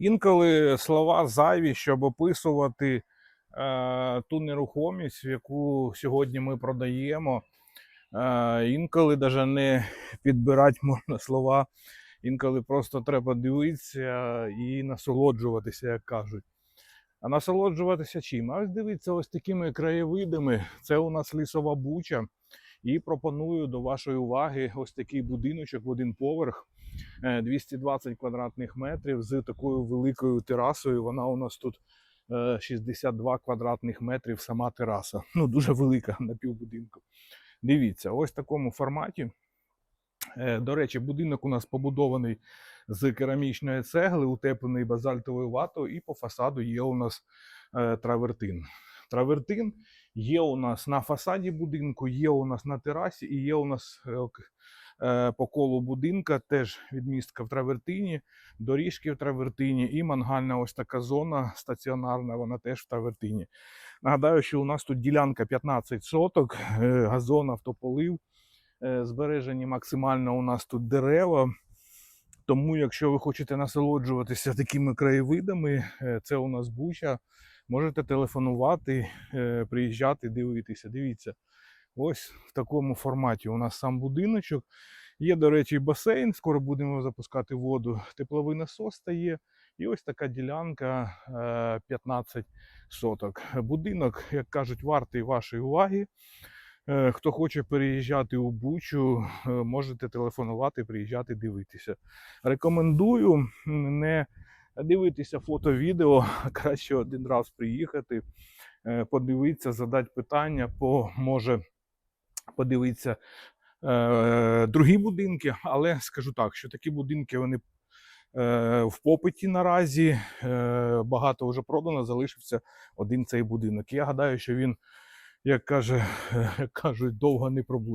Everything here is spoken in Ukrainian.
Інколи слова зайві, щоб описувати е, ту нерухомість, яку сьогодні ми продаємо. Е, інколи навіть не підбирати можна слова, інколи просто треба дивитися і насолоджуватися, як кажуть. А насолоджуватися чим? А ось дивіться, ось такими краєвидами. Це у нас лісова буча. І пропоную до вашої уваги ось такий будиночок в один поверх. е, 220 квадратних метрів з такою великою терасою. Вона у нас тут е, 62 квадратних метрів сама тераса. Ну, дуже велика на півбудинку. Дивіться, ось в такому форматі. Е, До речі, будинок у нас побудований з керамічної цегли, утеплений базальтовою ватою, і по фасаду є у нас е, травертин. Травертин є у нас на фасаді будинку, є у нас на терасі і є у нас е, е, по колу будинка теж відмістка в травертині, доріжки в травертині і мангальна ось така зона стаціонарна, вона теж в травертині. Нагадаю, що у нас тут ділянка 15 соток, е, газон, автополив, збережені максимально у нас тут дерева. Тому, якщо ви хочете насолоджуватися такими краєвидами, це у нас буча. Можете телефонувати, е, приїжджати, дивитися. Дивіться, ось в такому форматі у нас сам будиночок. Є, до речі, басейн, скоро будемо запускати воду. Тепловий насос стає. І ось така ділянка е, 15 соток. Будинок, як кажуть, вартий вашої уваги. Е, Хто хоче переїжджати у Бучу, е, можете телефонувати, приїжджати, дивитися. Рекомендую не дивитися фото, відео, краще один раз приїхати, е, подивитися, задати питання, по може подивитися е, другі будинки. Але скажу так, що такі будинки вони е, в попиті наразі. Е, багато вже продано, залишився один цей будинок. Я гадаю, що він, як каже, як кажуть, довго не пробуде.